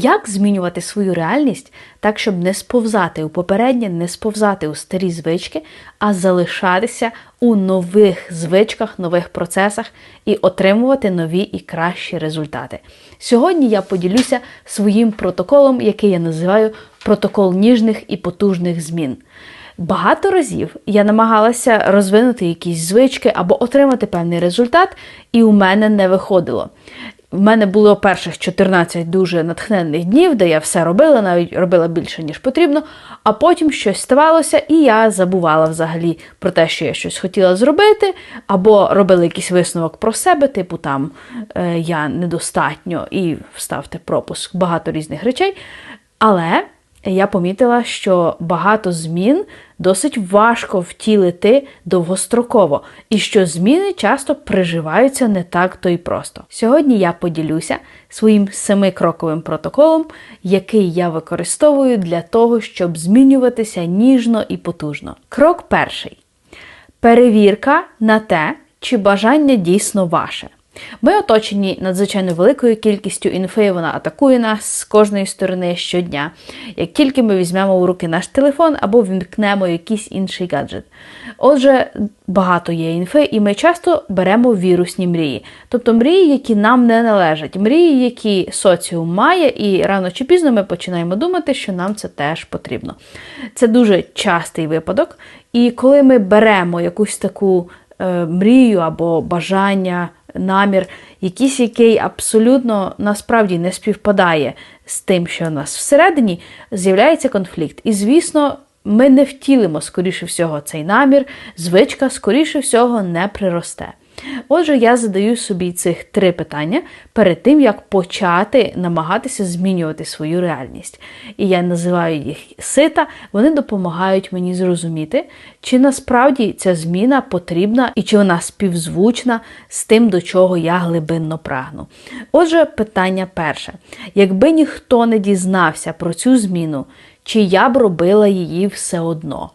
Як змінювати свою реальність так, щоб не сповзати у попереднє, не сповзати у старі звички, а залишатися у нових звичках, нових процесах і отримувати нові і кращі результати? Сьогодні я поділюся своїм протоколом, який я називаю протокол ніжних і потужних змін. Багато разів я намагалася розвинути якісь звички або отримати певний результат, і у мене не виходило. В мене було перших 14 дуже натхненних днів, де я все робила, навіть робила більше, ніж потрібно, а потім щось ставалося, і я забувала взагалі про те, що я щось хотіла зробити, або робила якийсь висновок про себе, типу там е, я недостатньо і вставте пропуск багато різних речей. Але я помітила, що багато змін досить важко втілити довгостроково, і що зміни часто приживаються не так то й просто. Сьогодні я поділюся своїм семикроковим протоколом, який я використовую для того, щоб змінюватися ніжно і потужно. Крок перший перевірка на те, чи бажання дійсно ваше. Ми оточені надзвичайно великою кількістю інфи, вона атакує нас з кожної сторони щодня. Як тільки ми візьмемо у руки наш телефон або вімкнемо якийсь інший гаджет. Отже, багато є інфи, і ми часто беремо вірусні мрії, тобто мрії, які нам не належать, мрії, які соціум має, і рано чи пізно ми починаємо думати, що нам це теж потрібно. Це дуже частий випадок. І коли ми беремо якусь таку е, мрію або бажання намір, якийсь, який абсолютно насправді не співпадає з тим, що у нас всередині, з'являється конфлікт. І, звісно, ми не втілимо, скоріше всього, цей намір, звичка, скоріше всього, не приросте. Отже, я задаю собі цих три питання перед тим, як почати намагатися змінювати свою реальність. І я називаю їх сита, вони допомагають мені зрозуміти, чи насправді ця зміна потрібна і чи вона співзвучна з тим, до чого я глибинно прагну. Отже, питання перше: якби ніхто не дізнався про цю зміну, чи я б робила її все одно?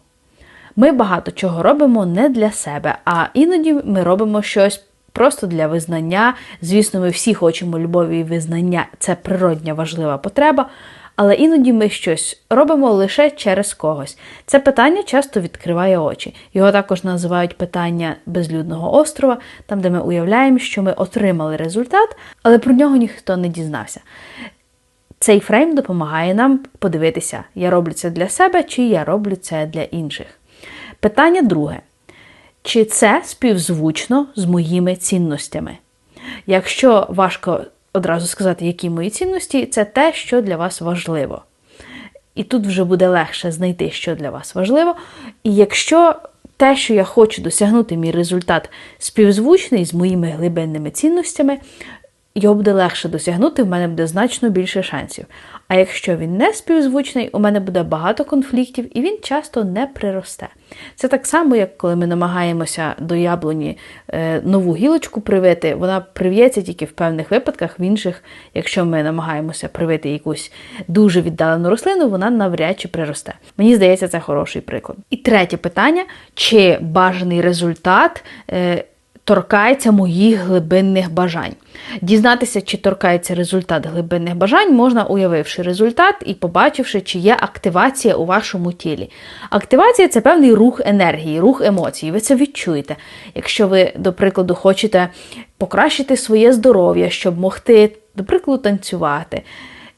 Ми багато чого робимо не для себе, а іноді ми робимо щось просто для визнання. Звісно, ми всі хочемо любові і визнання, це природня важлива потреба. Але іноді ми щось робимо лише через когось. Це питання часто відкриває очі. Його також називають питання безлюдного острова, там, де ми уявляємо, що ми отримали результат, але про нього ніхто не дізнався. Цей фрейм допомагає нам подивитися, я роблю це для себе чи я роблю це для інших. Питання друге. Чи це співзвучно з моїми цінностями? Якщо важко одразу сказати, які мої цінності, це те, що для вас важливо. І тут вже буде легше знайти, що для вас важливо. І якщо те, що я хочу досягнути, мій результат співзвучний з моїми глибинними цінностями, його буде легше досягнути, в мене буде значно більше шансів. А якщо він не співзвучний, у мене буде багато конфліктів і він часто не приросте. Це так само, як коли ми намагаємося до яблуні е, нову гілочку привити, вона прив'ється тільки в певних випадках, в інших, якщо ми намагаємося привити якусь дуже віддалену рослину, вона навряд чи приросте. Мені здається, це хороший приклад. І третє питання: чи бажаний результат. Торкається моїх глибинних бажань. Дізнатися, чи торкається результат глибинних бажань, можна уявивши результат і побачивши, чи є активація у вашому тілі. Активація це певний рух енергії, рух емоцій. Ви це відчуєте. Якщо ви, до прикладу, хочете покращити своє здоров'я, щоб могти, до прикладу, танцювати.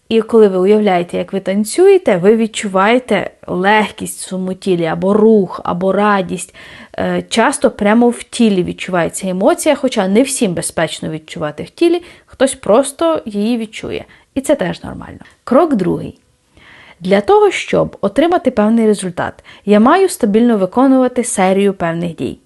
І коли ви уявляєте, як ви танцюєте, ви відчуваєте легкість в своєму тілі, або рух, або радість. Е, часто прямо в тілі відчувається емоція, хоча не всім безпечно відчувати в тілі, хтось просто її відчує. І це теж нормально. Крок другий. Для того, щоб отримати певний результат, я маю стабільно виконувати серію певних дій.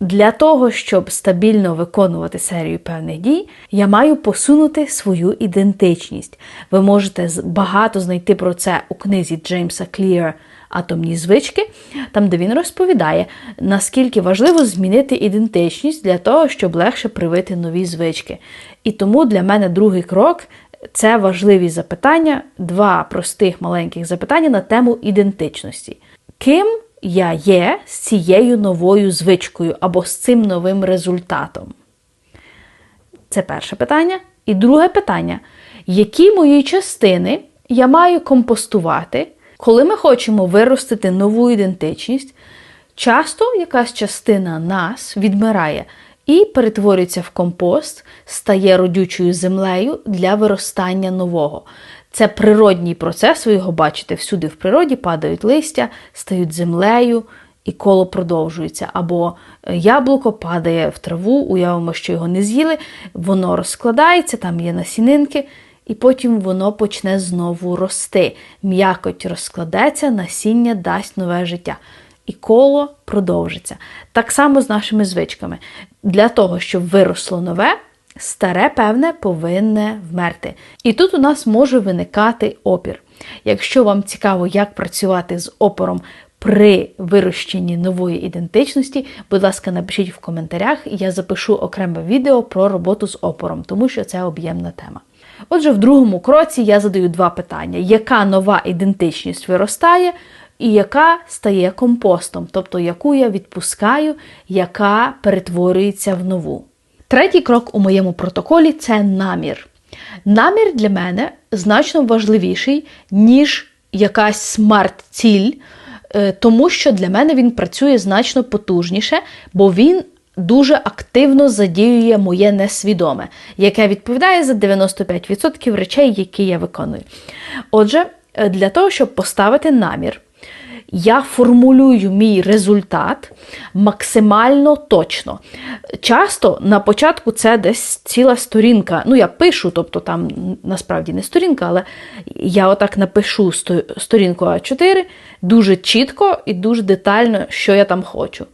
Для того, щоб стабільно виконувати серію певних дій, я маю посунути свою ідентичність. Ви можете багато знайти про це у книзі Джеймса Кліра Атомні звички, там, де він розповідає, наскільки важливо змінити ідентичність для того, щоб легше привити нові звички. І тому для мене другий крок це важливі запитання, два простих маленьких запитання на тему ідентичності. Ким я є з цією новою звичкою або з цим новим результатом? Це перше питання. І друге питання: які мої частини я маю компостувати, коли ми хочемо виростити нову ідентичність. Часто якась частина нас відмирає і перетворюється в компост, стає родючою землею для виростання нового. Це природній процес, ви його бачите всюди в природі, падають листя, стають землею, і коло продовжується. Або е, яблуко падає в траву, уявимо, що його не з'їли, воно розкладається, там є насінинки, і потім воно почне знову рости. М'якоть розкладеться, насіння дасть нове життя. І коло продовжиться. Так само з нашими звичками. Для того, щоб виросло нове, старе, певне, повинне вмерти. І тут у нас може виникати опір. Якщо вам цікаво, як працювати з опором при вирощенні нової ідентичності, будь ласка, напишіть в коментарях, я запишу окреме відео про роботу з опором, тому що це об'ємна тема. Отже, в другому кроці я задаю два питання: яка нова ідентичність виростає, і яка стає компостом, тобто яку я відпускаю, яка перетворюється в нову. Третій крок у моєму протоколі це намір. Намір для мене значно важливіший, ніж якась смарт-ціль, е, тому що для мене він працює значно потужніше, бо він дуже активно задіює моє несвідоме, яке відповідає за 95% речей, які я виконую. Отже, е, для того, щоб поставити намір, я формулюю мій результат максимально точно. Часто на початку це десь ціла сторінка. Ну, я пишу, тобто там насправді не сторінка, але я отак напишу сторінку А4 дуже чітко і дуже детально, що я там хочу.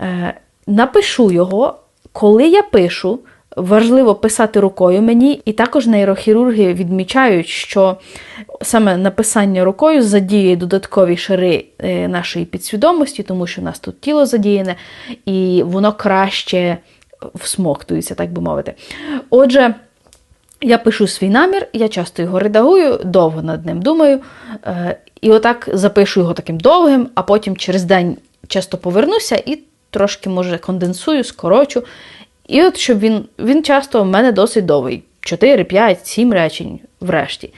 Е, Напишу його, коли я пишу. Важливо писати рукою мені, і також нейрохірурги відмічають, що саме написання рукою задіє додаткові шари е, нашої підсвідомості, тому що в нас тут тіло задіяне, і воно краще всмоктується, так би мовити. Отже, я пишу свій намір, я часто його редагую, довго над ним думаю. Е, і отак запишу його таким довгим, а потім через день часто повернуся і трошки, може, конденсую, скорочу. І от щоб він він часто в мене досить довгий 4, 5, 7 речень врешті.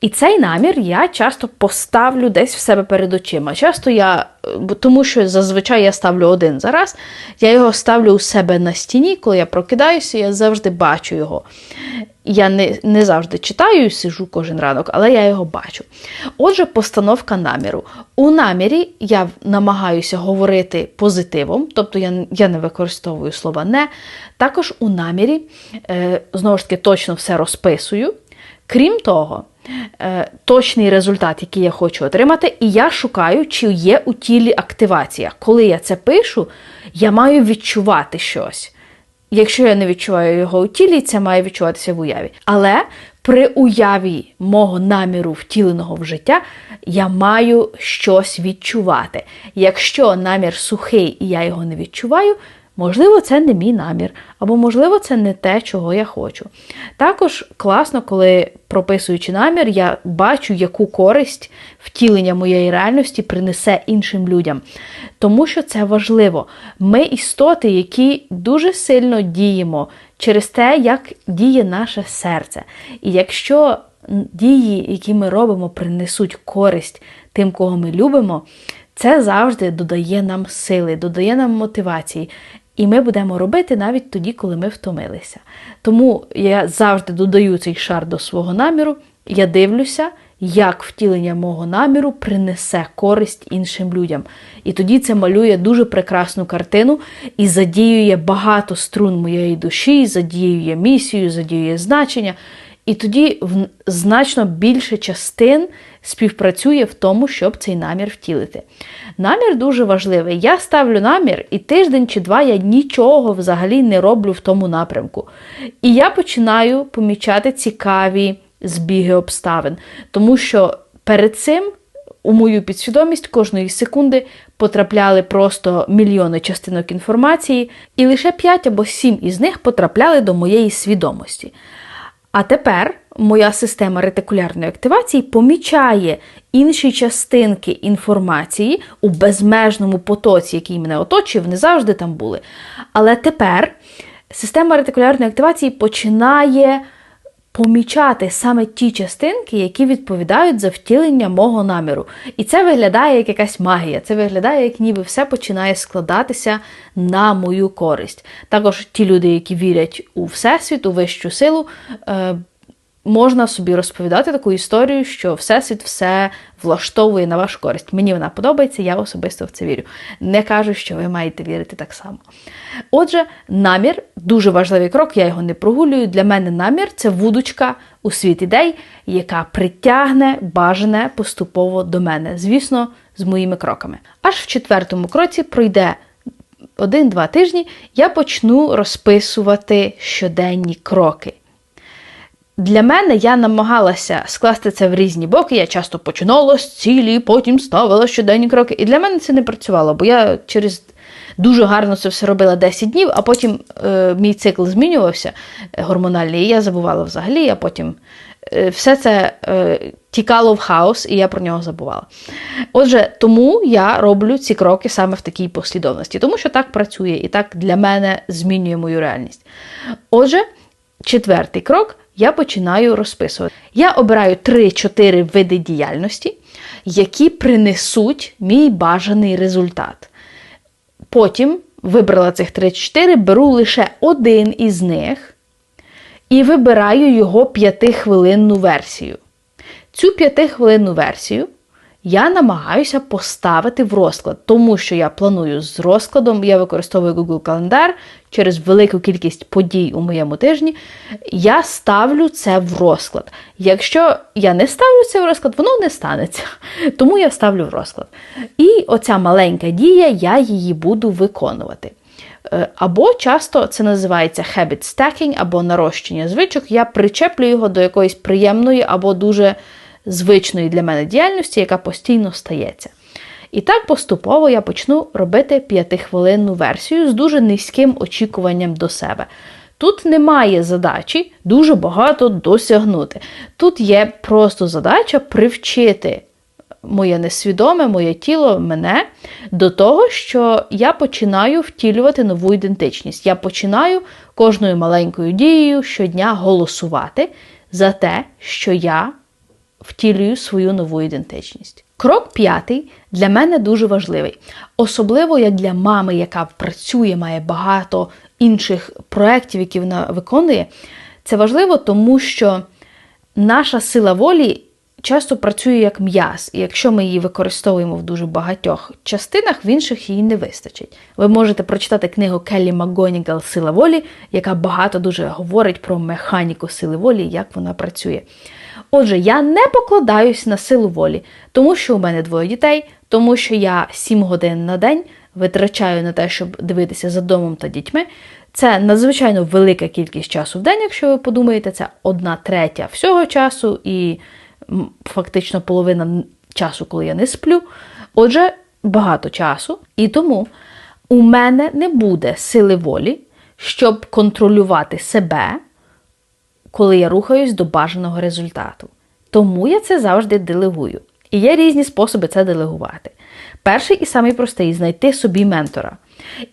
І цей намір я часто поставлю десь в себе перед очима. Часто я, тому що зазвичай я ставлю один зараз, я його ставлю у себе на стіні, коли я прокидаюся, я завжди бачу його. Я не не завжди читаю і сижу кожен ранок, але я його бачу. Отже, постановка наміру. У намірі я намагаюся говорити позитивом, тобто я я не використовую слова не. Також у намірі, е, знову ж таки, точно все розписую. Крім того, е, точний результат, який я хочу отримати, і я шукаю, чи є у тілі активація. Коли я це пишу, я маю відчувати щось. Якщо я не відчуваю його у тілі, це має відчуватися в уяві. Але при уяві мого наміру втіленого в життя я маю щось відчувати. Якщо намір сухий і я його не відчуваю, Можливо, це не мій намір, або, можливо, це не те, чого я хочу. Також класно, коли, прописуючи намір, я бачу, яку користь втілення моєї реальності принесе іншим людям. Тому що це важливо. Ми істоти, які дуже сильно діємо через те, як діє наше серце. І якщо дії, які ми робимо, принесуть користь тим, кого ми любимо. Це завжди додає нам сили, додає нам мотивації. І ми будемо робити навіть тоді, коли ми втомилися. Тому я завжди додаю цей шар до свого наміру, я дивлюся, як втілення мого наміру принесе користь іншим людям. І тоді це малює дуже прекрасну картину і задіює багато струн моєї душі, задіює місію, задіює значення. І тоді значно більше частин співпрацює в тому, щоб цей намір втілити. Намір дуже важливий. Я ставлю намір, і тиждень чи два я нічого взагалі не роблю в тому напрямку. І я починаю помічати цікаві збіги обставин, тому що перед цим. У мою підсвідомість кожної секунди потрапляли просто мільйони частинок інформації, і лише 5 або 7 із них потрапляли до моєї свідомості. А тепер моя система ретикулярної активації помічає інші частинки інформації у безмежному потоці, який мене оточує, вони завжди там були. Але тепер система ретикулярної активації починає помічати саме ті частинки, які відповідають за втілення мого наміру. І це виглядає як якась магія. Це виглядає, як ніби все починає складатися на мою користь. Також ті люди, які вірять у всесвіт, у вищу силу. Можна собі розповідати таку історію, що Всесвіт все влаштовує на вашу користь. Мені вона подобається, я особисто в це вірю. Не кажу, що ви маєте вірити так само. Отже, намір дуже важливий крок, я його не прогулюю. Для мене намір це вудочка у світ ідей, яка притягне бажане поступово до мене, звісно, з моїми кроками. Аж в четвертому кроці пройде. Один-два тижні я почну розписувати щоденні кроки. Для мене я намагалася скласти це в різні боки. Я часто починала з цілі, потім ставила щоденні кроки. І для мене це не працювало, бо я через дуже гарно це все робила 10 днів, а потім е, мій цикл змінювався е, гормональний, і я забувала взагалі, а потім е, все це е, тікало в хаос, і я про нього забувала. Отже, тому я роблю ці кроки саме в такій послідовності, тому що так працює і так для мене змінює мою реальність. Отже, четвертий крок я починаю розписувати. Я обираю 3-4 види діяльності, які принесуть мій бажаний результат. Потім вибрала цих 3-4, беру лише один із них і вибираю його 5-хвилинну версію. Цю 5-хвилинну версію я намагаюся поставити в розклад, тому що я планую з розкладом, я використовую Google календар через велику кількість подій у моєму тижні. Я ставлю це в розклад. Якщо я не ставлю це в розклад, воно не станеться. Тому я ставлю в розклад. І оця маленька дія, я її буду виконувати. Е, або часто це називається habit stacking, або нарощення звичок. Я причеплю його до якоїсь приємної або дуже звичної для мене діяльності, яка постійно стається. І так поступово я почну робити п'ятихвилинну версію з дуже низьким очікуванням до себе. Тут немає задачі дуже багато досягнути. Тут є просто задача привчити моє несвідоме, моє тіло, мене до того, що я починаю втілювати нову ідентичність. Я починаю кожною маленькою дією щодня голосувати за те, що я втілюю свою нову ідентичність. Крок п'ятий для мене дуже важливий, особливо як для мами, яка працює, має багато інших проєктів, які вона виконує. Це важливо, тому що наша сила волі часто працює як м'яз, і якщо ми її використовуємо в дуже багатьох частинах, в інших її не вистачить. Ви можете прочитати книгу Келлі МакГонігал Сила волі, яка багато дуже говорить про механіку сили волі, як вона працює. Отже, я не покладаюсь на силу волі, тому що у мене двоє дітей, тому що я 7 годин на день витрачаю на те, щоб дивитися за домом та дітьми. Це надзвичайно велика кількість часу в день, якщо ви подумаєте, це одна третя всього часу і фактично половина часу, коли я не сплю. Отже, багато часу. І тому у мене не буде сили волі, щоб контролювати себе коли я рухаюсь до бажаного результату. Тому я це завжди делегую. І є різні способи це делегувати. Перший і самий простий знайти собі ментора.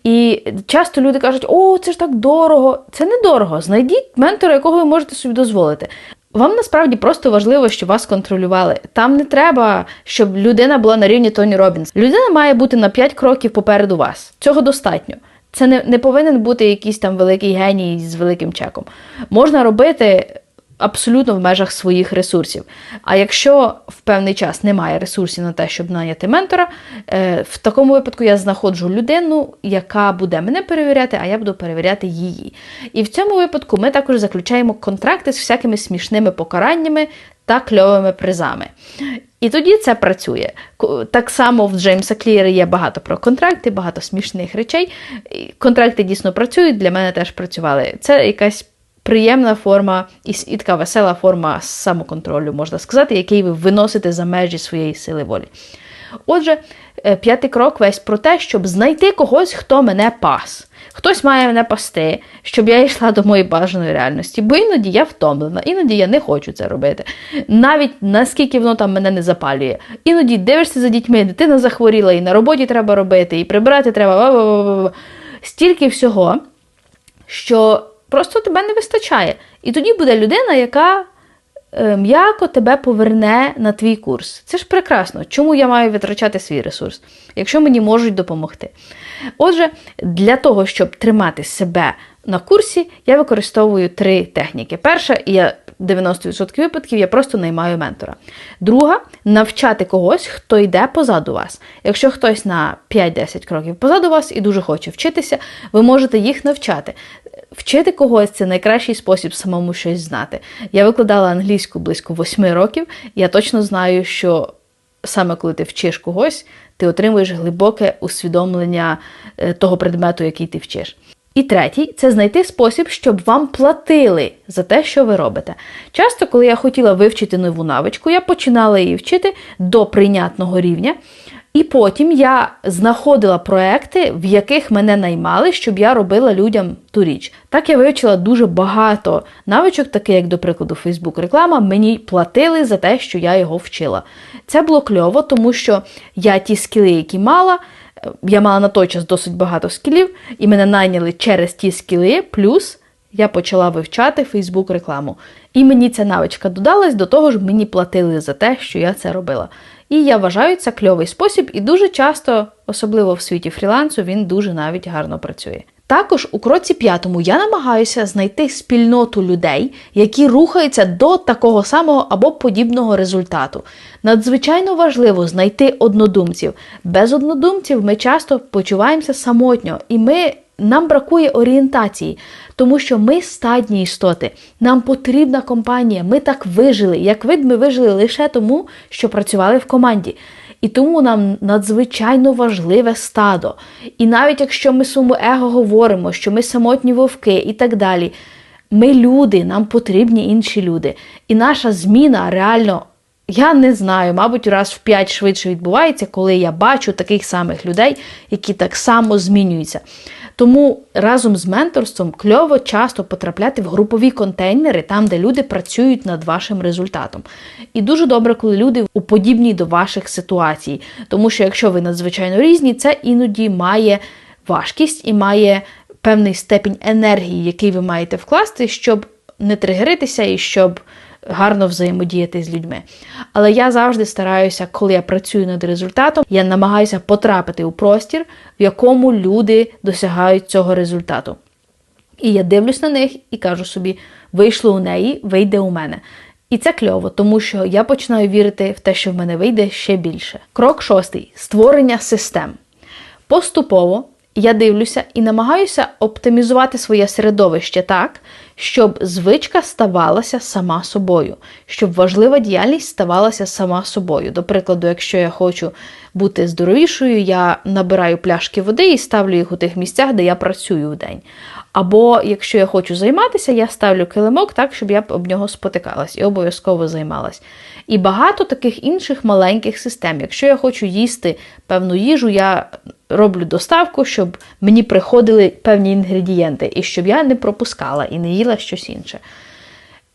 І часто люди кажуть, о, це ж так дорого. Це не дорого. Знайдіть ментора, якого ви можете собі дозволити. Вам насправді просто важливо, щоб вас контролювали. Там не треба, щоб людина була на рівні Тоні Робінс. Людина має бути на 5 кроків попереду вас. Цього достатньо. Це не, не повинен бути якийсь там великий геній з великим чеком. Можна робити. Абсолютно в межах своїх ресурсів. А якщо в певний час немає ресурсів на те, щоб наняти ментора, е, в такому випадку я знаходжу людину, яка буде мене перевіряти, а я буду перевіряти її. І в цьому випадку ми також заключаємо контракти з всякими смішними покараннями та кльовими призами. І тоді це працює. Так само в Джеймса Клієра є багато про контракти, багато смішних речей. Контракти дійсно працюють, для мене теж працювали. Це якась приємна форма і така весела форма самоконтролю, можна сказати, який ви виносите за межі своєї сили волі. Отже, е, п'ятий крок весь про те, щоб знайти когось, хто мене пас. Хтось має мене пасти, щоб я йшла до моєї бажаної реальності, бо іноді я втомлена, іноді я не хочу це робити. Навіть наскільки воно там мене не запалює. Іноді дивишся за дітьми, дитина захворіла, і на роботі треба робити, і прибирати треба. Стільки всього, що Просто тебе не вистачає. І тоді буде людина, яка е, м'яко тебе поверне на твій курс. Це ж прекрасно. Чому я маю витрачати свій ресурс, якщо мені можуть допомогти? Отже, для того, щоб тримати себе на курсі, я використовую три техніки. Перша, я 90% випадків я просто наймаю ментора. Друга навчати когось, хто йде позаду вас. Якщо хтось на 5-10 кроків позаду вас і дуже хоче вчитися, ви можете їх навчати. Вчити когось це найкращий спосіб самому щось знати. Я викладала англійську близько 8 років, я точно знаю, що саме коли ти вчиш когось, ти отримуєш глибоке усвідомлення е, того предмету, який ти вчиш. І третій це знайти спосіб, щоб вам платили за те, що ви робите. Часто, коли я хотіла вивчити нову навичку, я починала її вчити до прийнятного рівня. І потім я знаходила проекти, в яких мене наймали, щоб я робила людям ту річ. Так я вивчила дуже багато навичок, таких як, до прикладу, Facebook реклама, мені платили за те, що я його вчила. Це було кльово, тому що я ті скіли, які мала, я мала на той час досить багато скілів, і мене найняли через ті скіли, плюс я почала вивчати Фейсбук рекламу. І мені ця навичка додалась, до того ж, мені платили за те, що я це робила. І я вважаю, це кльовий спосіб, і дуже часто, особливо в світі фрілансу, він дуже навіть гарно працює. Також у кроці п'ятому я намагаюся знайти спільноту людей, які рухаються до такого самого або подібного результату. Надзвичайно важливо знайти однодумців. Без однодумців ми часто почуваємося самотньо, і ми, нам бракує орієнтації, тому що ми стадні істоти. Нам потрібна компанія. Ми так вижили. Як вид, ми вижили лише тому, що працювали в команді. І тому нам надзвичайно важливе стадо. І навіть якщо ми суму его говоримо, що ми самотні вовки і так далі, ми люди, нам потрібні інші люди. І наша зміна реально, я не знаю, мабуть, раз в п'ять швидше відбувається, коли я бачу таких самих людей, які так само змінюються. Тому разом з менторством кльово часто потрапляти в групові контейнери, там, де люди працюють над вашим результатом. І дуже добре, коли люди уподібні до ваших ситуацій. Тому що якщо ви надзвичайно різні, це іноді має важкість і має певний степінь енергії, який ви маєте вкласти, щоб не тригеритися і щоб гарно взаємодіяти з людьми. Але я завжди стараюся, коли я працюю над результатом, я намагаюся потрапити у простір, в якому люди досягають цього результату. І я дивлюсь на них і кажу собі: вийшло у неї, вийде у мене. І це кльово, тому що я починаю вірити в те, що в мене вийде ще більше. Крок шостий створення систем. Поступово я дивлюся і намагаюся оптимізувати своє середовище так, щоб звичка ставалася сама собою, щоб важлива діяльність ставалася сама собою. До прикладу, якщо я хочу бути здоровішою, я набираю пляшки води і ставлю їх у тих місцях, де я працюю в день. Або якщо я хочу займатися, я ставлю килимок так, щоб я об нього спотикалась і обов'язково займалась. І багато таких інших маленьких систем. Якщо я хочу їсти певну їжу, я роблю доставку, щоб мені приходили певні інгредієнти, і щоб я не пропускала і не їла щось інше.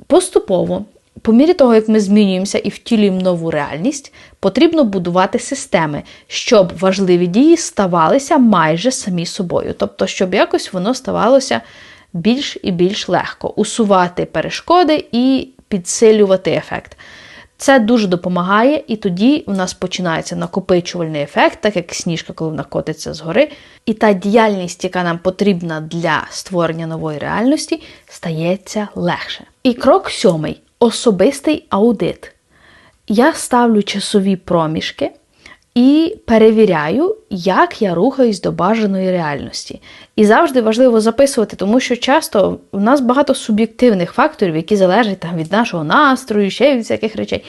Поступово, по мірі того, як ми змінюємося і втілюємо нову реальність, потрібно будувати системи, щоб важливі дії ставалися майже самі собою. Тобто, щоб якось воно ставалося більш і більш легко, усувати перешкоди і підсилювати ефект. Це дуже допомагає, і тоді у нас починається накопичувальний ефект, так як сніжка, коли вона котиться згори. І та діяльність, яка нам потрібна для створення нової реальності, стається легше. І крок сьомий особистий аудит. Я ставлю часові проміжки і перевіряю, як я рухаюсь до бажаної реальності. І завжди важливо записувати, тому що часто в нас багато суб'єктивних факторів, які залежать там від нашого настрою, ще від всяких речей.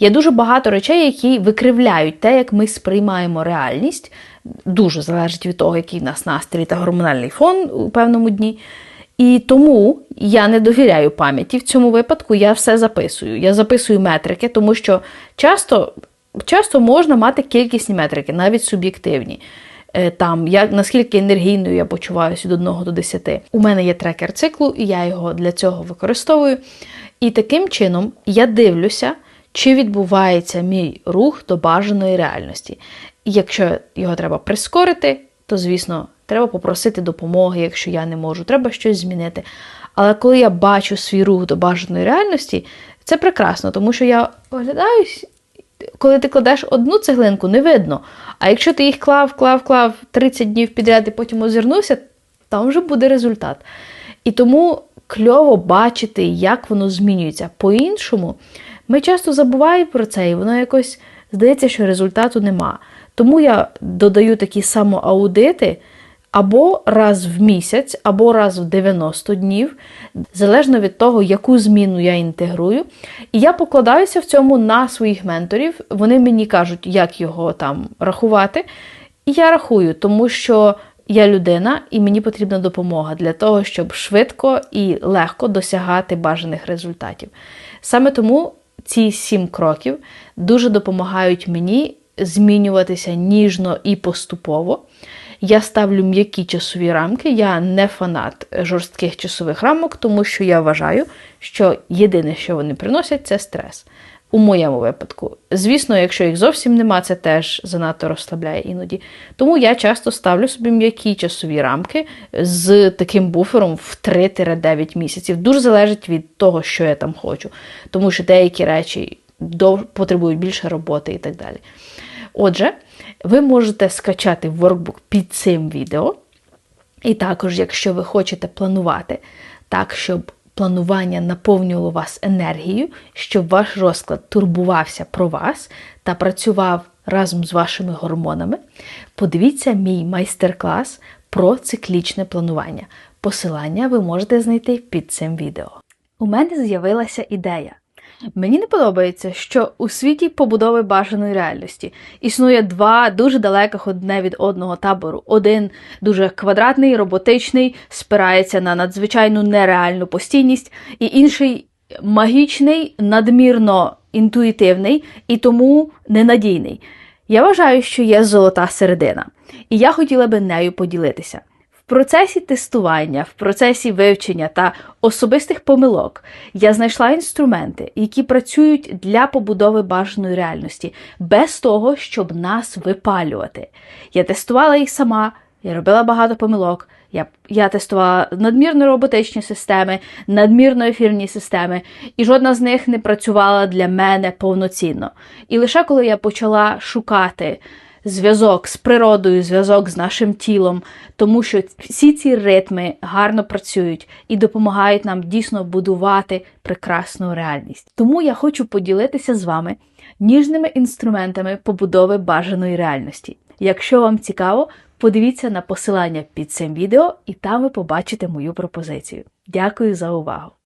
Є дуже багато речей, які викривляють те, як ми сприймаємо реальність. Дуже залежить від того, який в нас настрій та гормональний фон у певному дні. І тому я не довіряю пам'яті. В цьому випадку я все записую. Я записую метрики, тому що часто часто можна мати кількісні метрики, навіть суб'єктивні. Е, там, як, наскільки енергійною я почуваюся від 1 до 10. У мене є трекер циклу, і я його для цього використовую. І таким чином я дивлюся, чи відбувається мій рух до бажаної реальності. І якщо його треба прискорити, то, звісно, треба попросити допомоги, якщо я не можу, треба щось змінити. Але коли я бачу свій рух до бажаної реальності, це прекрасно, тому що я оглядаюсь, коли ти кладеш одну цеглинку, не видно. А якщо ти їх клав, клав, клав 30 днів підряд і потім озирнувся, там вже буде результат. І тому кльово бачити, як воно змінюється. По-іншому, ми часто забуваємо про це, і воно якось здається, що результату нема. Тому я додаю такі самоаудити або раз в місяць, або раз в 90 днів, залежно від того, яку зміну я інтегрую. І я покладаюся в цьому на своїх менторів. Вони мені кажуть, як його там рахувати. І я рахую, тому що я людина і мені потрібна допомога для того, щоб швидко і легко досягати бажаних результатів. Саме тому ці сім кроків дуже допомагають мені змінюватися ніжно і поступово. Я ставлю м'які часові рамки, я не фанат жорстких часових рамок, тому що я вважаю, що єдине, що вони приносять, це стрес. У моєму випадку. Звісно, якщо їх зовсім нема, це теж занадто розслабляє іноді. Тому я часто ставлю собі м'які часові рамки з таким буфером в 3-9 місяців. Дуже залежить від того, що я там хочу. Тому що деякі речі потребують більше роботи і так далі. Отже, ви можете скачати воркбук під цим відео. І також, якщо ви хочете планувати так, щоб планування наповнювало вас енергією, щоб ваш розклад турбувався про вас та працював разом з вашими гормонами, подивіться мій майстер-клас про циклічне планування. Посилання ви можете знайти під цим відео. У мене з'явилася ідея. Мені не подобається, що у світі побудови бажаної реальності існує два дуже далеких одне від одного табору. Один дуже квадратний, роботичний, спирається на надзвичайну нереальну постійність, і інший магічний, надмірно інтуїтивний і тому ненадійний. Я вважаю, що є золота середина, і я хотіла би нею поділитися процесі тестування, в процесі вивчення та особистих помилок я знайшла інструменти, які працюють для побудови бажаної реальності, без того, щоб нас випалювати. Я тестувала їх сама, я робила багато помилок. Я я тестувала надмірно роботичні системи, надмірно ефірні системи, і жодна з них не працювала для мене повноцінно. І лише коли я почала шукати зв'язок з природою, зв'язок з нашим тілом, тому що всі ці ритми гарно працюють і допомагають нам дійсно будувати прекрасну реальність. Тому я хочу поділитися з вами ніжними інструментами побудови бажаної реальності. Якщо вам цікаво, подивіться на посилання під цим відео, і там ви побачите мою пропозицію. Дякую за увагу!